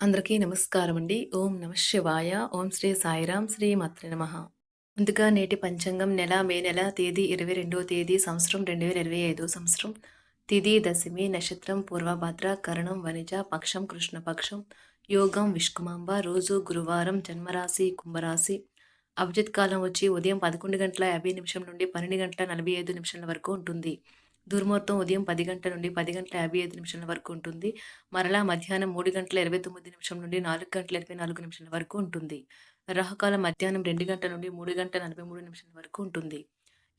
అందరికీ నమస్కారం అండి. ఓం నమ శివాయ. ఓం శ్రీ సాయిరాం శ్రీ మాత్ర నమ. ముందుగా నేటి పంచాంగం నెల మే నెల తేదీ ఇరవై రెండవ తేదీ సంవత్సరం రెండు వేల ఇరవై ఐదో. సంవత్సరం తిది దశమి నక్షత్రం పూర్వభద్ర కరణం వనిజ పక్షం కృష్ణపక్షం యోగం విష్కుమాంబ రోజు గురువారం జన్మరాశి కుంభరాశి. అభిజిత్ కాలం వచ్చి ఉదయం పదకొండు గంటల యాభై నిమిషం నుండి పన్నెండు గంటల నలభై ఐదు నిమిషాల వరకు ఉంటుంది. దుర్ముహూర్తం ఉదయం పది గంటల నుండి పది గంటల యాభై ఐదు నిమిషాల వరకు ఉంటుంది. మరలా మధ్యాహ్నం మూడు గంటల ఇరవై తొమ్మిది నిమిషం నుండి నాలుగు గంటల ఇరవై నాలుగు నిమిషాల వరకు ఉంటుంది. రాహుకాలం మధ్యాహ్నం రెండు గంటల నుండి మూడు గంటల నలభై మూడు నిమిషాల వరకు ఉంటుంది.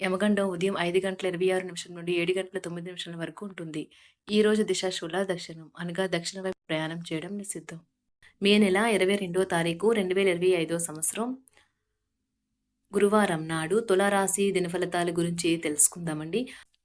యమగండం ఉదయం ఐదు గంటల ఇరవై ఆరు నిమిషం నుండి ఏడు గంటల తొమ్మిది నిమిషాల వరకు ఉంటుంది. ఈ రోజు దిశ దక్షిణం అనగా దక్షిణ వైపు ప్రయాణం చేయడం నిషిద్ధం. మే నెల ఇరవై రెండో తారీఖు రెండు వేల ఇరవై ఐదో సంవత్సరం. గురువారం నాడు తులారాశి దినఫలితాల గురించి తెలుసుకుందామండి.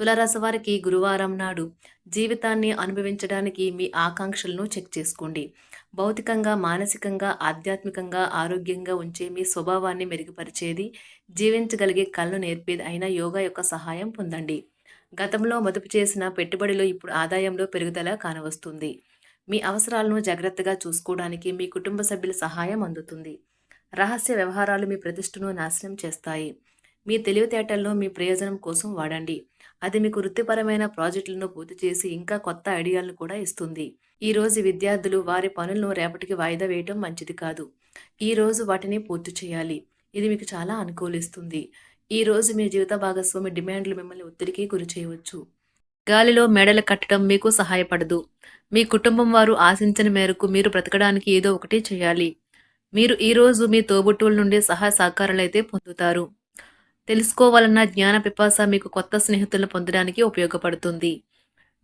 తులారాశి వారికి గురువారం నాడు జీవితాన్ని అనుభవించడానికి మీ ఆకాంక్షలను చెక్ చేసుకోండి. భౌతికంగా మానసికంగా ఆధ్యాత్మికంగా ఆరోగ్యంగా ఉంచే మీ స్వభావాన్ని మెరుగుపరిచేది జీవించగలిగే కళ్ళు నేర్పేది అయిన యోగా యొక్క సహాయం పొందండి. గతంలో మదుపు చేసిన పెట్టుబడిలో ఇప్పుడు ఆదాయంలో పెరుగుదల కానవస్తుంది. మీ అవసరాలను జాగ్రత్తగా చూసుకోవడానికి మీ కుటుంబ సభ్యుల సహాయం అందుతుంది. రహస్య వ్యవహారాలు మీ ప్రతిష్టను నాశనం చేస్తాయి. మీ తెలివితేటల్లో మీ ప్రయోజనం కోసం వాడండి. అది మీకు వృత్తిపరమైన ప్రాజెక్టులను పూర్తి చేసి ఇంకా కొత్త ఐడియాలను కూడా ఇస్తుంది. ఈ రోజు విద్యార్థులు వారి పనులను రేపటికి వాయిదా వేయటం మంచిది కాదు. ఈ రోజు వాటిని పూర్తి చేయాలి. ఇది మీకు చాలా అనుకూలిస్తుంది. ఈ రోజు మీ జీవిత భాగస్వామి డిమాండ్లు మిమ్మల్ని ఒత్తిడికి గురి చేయవచ్చు. గాలిలో మెడలు కట్టడం మీకు సహాయపడదు. మీ కుటుంబం వారు ఆశించిన మేరకు మీరు బ్రతకడానికి ఏదో ఒకటి చేయాలి. మీరు ఈ రోజు మీ తోబుట్టువుల నుండి సహాయ అయితే పొందుతారు. తెలుసుకోవాలన్న జ్ఞాన పిపాస మీకు కొత్త స్నేహితులను పొందడానికి ఉపయోగపడుతుంది.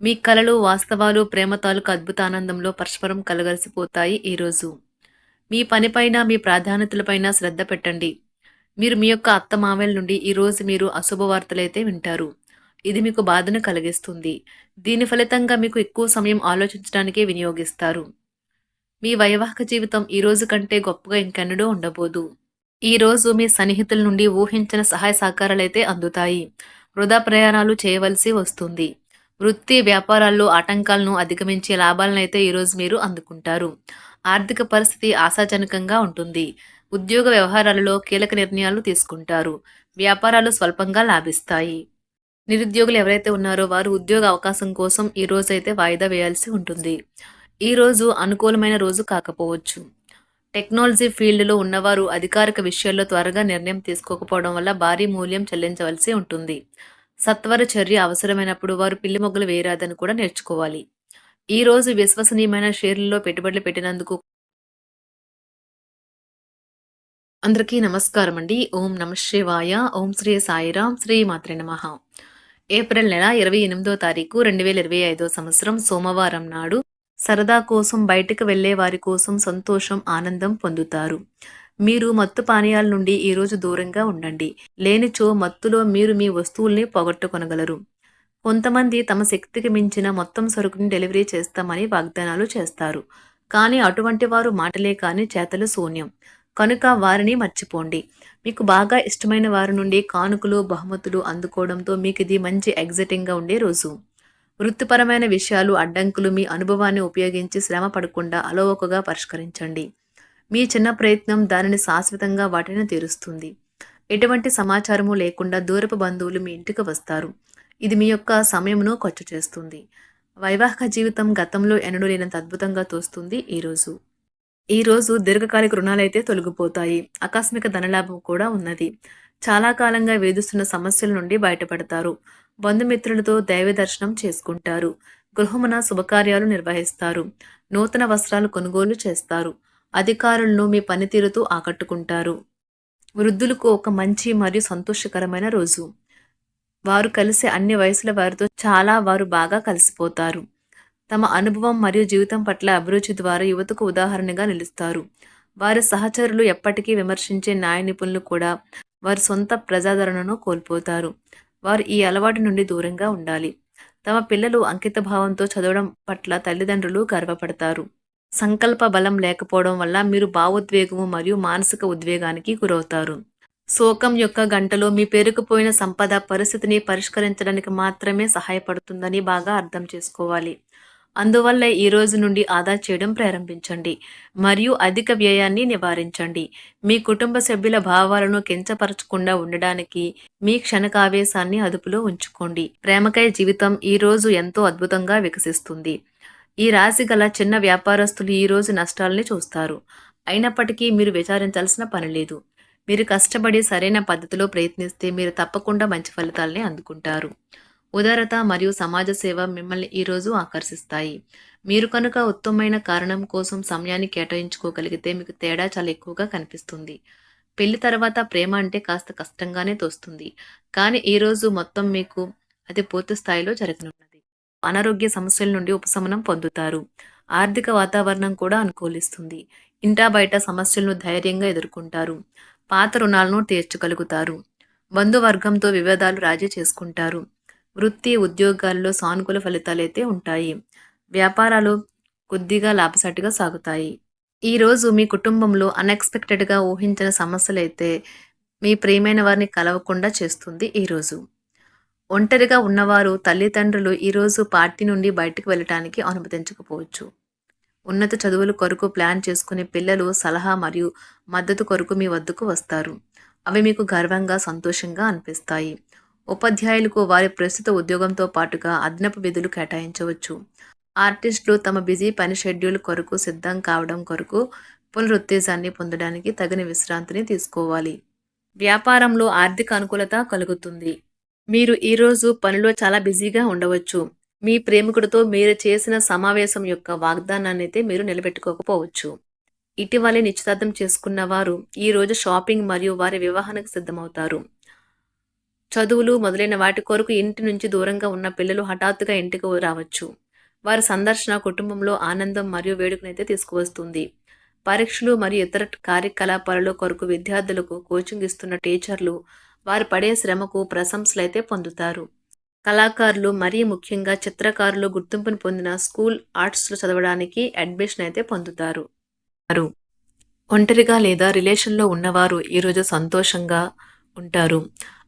మీ కళలు వాస్తవాలు ప్రేమ తాలూకు అద్భుత ఆనందంలో పరస్పరం కలగలిసిపోతాయి ఈరోజు మీ పనిపైన మీ ప్రాధాన్యతలపైన శ్రద్ధ పెట్టండి. మీరు మీ యొక్క అత్త అత్తమామల నుండి ఈరోజు మీరు అశుభ వార్తలైతే వింటారు. ఇది మీకు బాధను కలిగిస్తుంది. దీని ఫలితంగా మీకు ఎక్కువ సమయం ఆలోచించడానికే వినియోగిస్తారు. మీ వైవాహిక జీవితం ఈ రోజు కంటే గొప్పగా ఇంకెన్నడూ ఉండబోదు. ఈ రోజు మీ సన్నిహితుల నుండి ఊహించిన సహాయ సహకారాలైతే అందుతాయి. వృధా ప్రయాణాలు చేయవలసి వస్తుంది. వృత్తి వ్యాపారాల్లో ఆటంకాలను అధిగమించే లాభాలనైతే ఈరోజు మీరు అందుకుంటారు. ఆర్థిక పరిస్థితి ఆశాజనకంగా ఉంటుంది. ఉద్యోగ వ్యవహారాలలో కీలక నిర్ణయాలు తీసుకుంటారు. వ్యాపారాలు స్వల్పంగా లాభిస్తాయి. నిరుద్యోగులు ఎవరైతే ఉన్నారో వారు ఉద్యోగ అవకాశం కోసం ఈ రోజు అయితే వాయిదా వేయాల్సి ఉంటుంది. ఈ రోజు అనుకూలమైన రోజు కాకపోవచ్చు. టెక్నాలజీ ఫీల్డ్లో ఉన్నవారు అధికారిక విషయాల్లో త్వరగా నిర్ణయం తీసుకోకపోవడం వల్ల భారీ మూల్యం చెల్లించవలసి ఉంటుంది. సత్వర చర్య అవసరమైనప్పుడు వారు పిల్లి మొగ్గులు వేయరాదని కూడా నేర్చుకోవాలి. ఈ రోజు విశ్వసనీయమైన షేర్లలో పెట్టుబడులు పెట్టినందుకు అందరికీ నమస్కారం అండి. ఓం నమ శివాయ. ఓం శ్రీ సాయిరాం శ్రీ మాత్రే నమ. ఏప్రిల్ నెల ఇరవై ఎనిమిదో తారీఖు రెండు వేల ఇరవై ఐదో సంవత్సరం సోమవారం నాడు సరదా కోసం బయటకు వెళ్ళే వారి కోసం సంతోషం ఆనందం పొందుతారు. మీరు మత్తు పానీయాల నుండి ఈరోజు దూరంగా ఉండండి. లేనిచో మత్తులో మీరు మీ వస్తువుల్ని పోగొట్టుకొనగలరు. కొంతమంది తమ శక్తికి మించిన మొత్తం సరుకుని డెలివరీ చేస్తామని వాగ్దానాలు చేస్తారు. కానీ అటువంటి వారు మాటలే కానీ చేతలు శూన్యం. కనుక వారిని మర్చిపోండి. మీకు బాగా ఇష్టమైన వారి నుండి కానుకలు బహుమతులు అందుకోవడంతో మీకు ఇది మంచి ఎగ్జైటింగ్గా ఉండే రోజు. వృత్తిపరమైన విషయాలు అడ్డంకులు మీ అనుభవాన్ని ఉపయోగించి శ్రమ పడకుండా అలవోకగా పరిష్కరించండి. మీ చిన్న ప్రయత్నం దానిని శాశ్వతంగా వాటిని తీరుస్తుంది. ఎటువంటి సమాచారము లేకుండా దూరపు బంధువులు మీ ఇంటికి వస్తారు. ఇది మీ యొక్క సమయమును ఖర్చు చేస్తుంది. వైవాహిక జీవితం గతంలో ఎన్నడూ లేనంత అద్భుతంగా తోస్తుంది ఈరోజు ఈరోజు దీర్ఘకాలిక రుణాలైతే తొలగిపోతాయి. ఆకస్మిక ధనలాభం కూడా ఉన్నది. చాలా కాలంగా వేధిస్తున్న సమస్యల నుండి బయటపడతారు. బంధుమిత్రులతో దైవ దర్శనం చేసుకుంటారు. గృహమున శుభకార్యాలు నిర్వహిస్తారు. నూతన వస్త్రాలు కొనుగోలు చేస్తారు. అధికారులను మీ పనితీరుతో ఆకట్టుకుంటారు. వృద్ధులకు ఒక మంచి మరియు సంతోషకరమైన రోజు. వారు కలిసే అన్ని వయసుల వారితో చాలా వారు బాగా కలిసిపోతారు. తమ అనుభవం మరియు జీవితం పట్ల అభిరుచి ద్వారా యువతకు ఉదాహరణగా నిలుస్తారు. వారి సహచరులు ఎప్పటికీ విమర్శించే న్యాయ నిపుణులు కూడా వారి సొంత ప్రజాదరణను కోల్పోతారు. వారు ఈ అలవాటు నుండి దూరంగా ఉండాలి. తమ పిల్లలు అంకిత భావంతో చదవడం పట్ల తల్లిదండ్రులు గర్వపడతారు. సంకల్ప బలం లేకపోవడం వల్ల మీరు భావోద్వేగము మరియు మానసిక ఉద్వేగానికి గురవుతారు. శోకం యొక్క గంటలో మీ పేరుకుపోయిన సంపద పరిస్థితిని పరిష్కరించడానికి మాత్రమే సహాయపడుతుందని బాగా అర్థం చేసుకోవాలి. అందువల్ల ఈ రోజు నుండి ఆదా చేయడం ప్రారంభించండి మరియు అధిక వ్యయాన్ని నివారించండి. మీ కుటుంబ సభ్యుల భావాలను కించపరచకుండా ఉండడానికి మీ క్షణకావేశాన్ని అదుపులో ఉంచుకోండి. ప్రేమకై జీవితం ఈ రోజు ఎంతో అద్భుతంగా వికసిస్తుంది. ఈ రాశి గల చిన్న వ్యాపారస్తులు ఈ రోజు నష్టాలని చూస్తారు. అయినప్పటికీ మీరు విచారించాల్సిన పని లేదు. మీరు కష్టపడి సరైన పద్ధతిలో ప్రయత్నిస్తే మీరు తప్పకుండా మంచి ఫలితాలని అందుకుంటారు. ఉదారత మరియు సమాజ సేవ మిమ్మల్ని ఈరోజు ఆకర్షిస్తాయి. మీరు కనుక ఉత్తమమైన కారణం కోసం సమయాన్ని కేటాయించుకోగలిగితే మీకు తేడా చాలా ఎక్కువగా కనిపిస్తుంది. పెళ్ళి తర్వాత ప్రేమ అంటే కాస్త కష్టంగానే తోస్తుంది. కానీ ఈరోజు మొత్తం మీకు అది పూర్తి స్థాయిలో జరగనున్నది. అనారోగ్య సమస్యల నుండి ఉపశమనం పొందుతారు. ఆర్థిక వాతావరణం కూడా అనుకూలిస్తుంది. ఇంటా బయట సమస్యలను ధైర్యంగా ఎదుర్కొంటారు. పాత రుణాలను తీర్చగలుగుతారు. బంధువర్గంతో వివాదాలు రాజీ చేసుకుంటారు. వృత్తి ఉద్యోగాల్లో సానుకూల ఫలితాలైతే ఉంటాయి. వ్యాపారాలు కొద్దిగా లాభసాటిగా సాగుతాయి. ఈరోజు మీ కుటుంబంలో అన్ఎక్స్పెక్టెడ్గా ఊహించిన సమస్యలైతే మీ ప్రియమైన వారిని కలవకుండా చేస్తుంది ఈరోజు ఒంటరిగా ఉన్నవారు తల్లిదండ్రులు ఈరోజు పార్టీ నుండి బయటకు వెళ్ళటానికి అనుమతించకపోవచ్చు. ఉన్నత చదువుల కొరకు ప్లాన్ చేసుకునే పిల్లలు సలహా మరియు మద్దతు కొరకు మీ వద్దకు వస్తారు. అవి మీకు గర్వంగా సంతోషంగా అనిపిస్తాయి. ఉపాధ్యాయులకు వారి ప్రస్తుత ఉద్యోగంతో పాటుగా అదనపు విధులు కేటాయించవచ్చు. ఆర్టిస్టులు తమ బిజీ పని షెడ్యూల్ కొరకు సిద్ధం కావడం కొరకు పునరుత్తేజాన్ని పొందడానికి తగిన విశ్రాంతిని తీసుకోవాలి. వ్యాపారంలో ఆర్థిక అనుకూలత కలుగుతుంది. మీరు ఈరోజు పనిలో చాలా బిజీగా ఉండవచ్చు. మీ ప్రేమికుడితో మీరు చేసిన సమావేశం యొక్క వాగ్దానాన్ని అయితే మీరు నిలబెట్టుకోకపోవచ్చు. ఇటీవలే నిశ్చితార్థం చేసుకున్న వారు ఈ రోజు షాపింగ్ మరియు వారి వివాహానికి సిద్ధమవుతారు. చదువులు మొదలైన వాటి కొరకు ఇంటి నుంచి దూరంగా ఉన్న పిల్లలు హఠాత్తుగా ఇంటికి రావచ్చు. వారి సందర్శన కుటుంబంలో ఆనందం మరియు వేడుకనైతే తీసుకువస్తుంది. పరీక్షలు మరియు ఇతర కార్యకలాపాలలో కొరకు విద్యార్థులకు కోచింగ్ ఇస్తున్న టీచర్లు వారు పడే శ్రమకు ప్రశంసలైతే పొందుతారు. కళాకారులు మరీ ముఖ్యంగా చిత్రకారులు గుర్తింపును పొందిన స్కూల్ ఆర్ట్స్లో చదవడానికి అడ్మిషన్ అయితే పొందుతారు. ఒంటరిగా లేదా రిలేషన్లో ఉన్నవారు ఈరోజు సంతోషంగా ఉంటారు.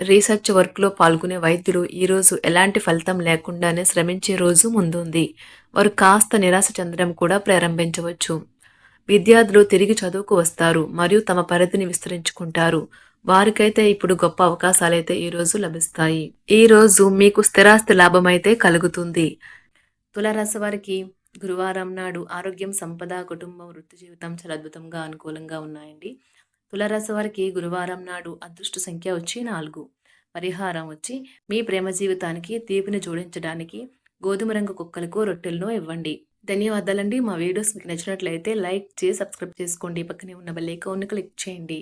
రీసెర్చ్ వర్క్లో పాల్గొనే వైద్యులు ఈరోజు ఎలాంటి ఫలితం లేకుండానే శ్రమించే రోజు ముందుంది. వారు కాస్త నిరాశ చెందడం కూడా ప్రారంభించవచ్చు. విద్యార్థులు తిరిగి చదువుకు వస్తారు మరియు తమ పరిధిని విస్తరించుకుంటారు. వారికైతే ఇప్పుడు గొప్ప అవకాశాలైతే ఈరోజు లభిస్తాయి. ఈ రోజు మీకు స్థిరాస్తి లాభం అయితే కలుగుతుంది. తులారాశి వారికి గురువారం నాడు ఆరోగ్యం సంపద కుటుంబం వృత్తి జీవితం చాలా అద్భుతంగా అనుకూలంగా ఉన్నాయండి. కులరస వారికి గురువారం నాడు అదృష్ట సంఖ్య వచ్చి నాలుగు. పరిహారం వచ్చి మీ ప్రేమ జీవితానికి తీపిని జోడించడానికి గోధుమ రంగు కుక్కలకు రొట్టెలను ఇవ్వండి. ధన్యవాదాలండి. మా వీడియోస్ మీకు నచ్చినట్లయితే లైక్ చేసి సబ్స్క్రైబ్ చేసుకోండి. పక్కనే ఉన్న బెల్ ఐకాన్ని క్లిక్ చేయండి.